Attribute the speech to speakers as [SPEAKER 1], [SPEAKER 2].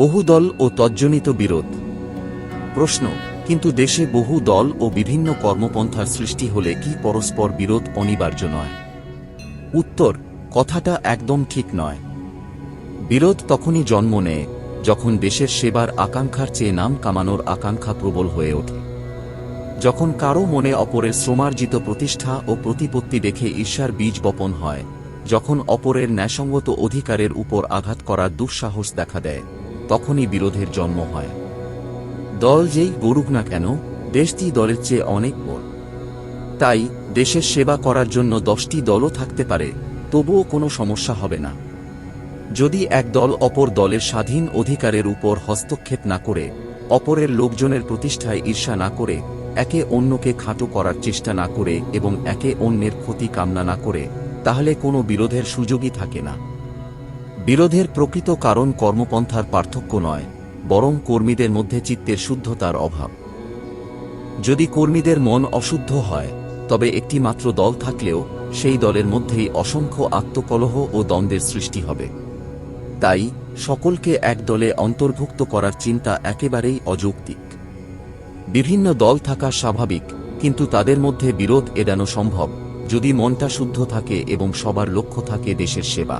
[SPEAKER 1] বহুদল ও তজ্জনিত বিরোধ। প্রশ্ন, কিন্তু দেশে বহু দল ও বিভিন্ন কর্মপন্থার সৃষ্টি হলে কি পরস্পর বিরোধ অনিবার্য নয়? উত্তর, কথাটা একদম ঠিক নয়। বিরোধ তখনই জন্ম নেয় যখন দেশের সেবার আকাঙ্ক্ষার চেয়ে নাম কামানোর আকাঙ্ক্ষা প্রবল হয়ে ওঠে। যখন কারও মনে অপরের শ্রমার্জিত প্রতিষ্ঠা ও প্রতিপত্তি দেখে ঈর্ষার বীজ বপন হয়, যখন অপরের ন্যায়সঙ্গত অধিকারের উপর আঘাত করার দুঃসাহস দেখা দেয়। তখনই বিরোধের জন্ম হয়। দল যেই গড়ুক না কেন, দেশটি দলের চেয়ে অনেক বড়। তাই দেশের সেবা করার জন্য দশটি দলও থাকতে পারে, তবুও কোনো সমস্যা হবে না। যদি এক দল অপর দলের স্বাধীন অধিকারের উপর হস্তক্ষেপ না করে, অপরের লোকজনের প্রতিষ্ঠায় ঈর্ষা না করে, একে অন্যকে খাটো করার চেষ্টা না করে এবং একে অন্যের ক্ষতি কামনা না করে, তাহলে কোনো বিরোধের সুযোগই থাকে না। বিরোধের প্রকৃত কারণ কর্মপন্থার পার্থক্য নয়, বরং কর্মীদের মধ্যে চিত্তের শুদ্ধতার অভাব। যদি কর্মীদের মন অশুদ্ধ হয়, তবে একটি মাত্র দল থাকলেও সেই দলের মধ্যেই অসংখ্য আত্মকলহ ও দ্বন্দ্বের সৃষ্টি হবে। তাই সকলকে এক দলে অন্তর্ভুক্ত করার চিন্তা একেবারেই অযৌক্তিক। বিভিন্ন দল থাকা স্বাভাবিক, কিন্তু তাদের মধ্যে বিরোধ এড়ানো সম্ভব যদি মনটা শুদ্ধ থাকে এবং সবার লক্ষ্য থাকে দেশের সেবা।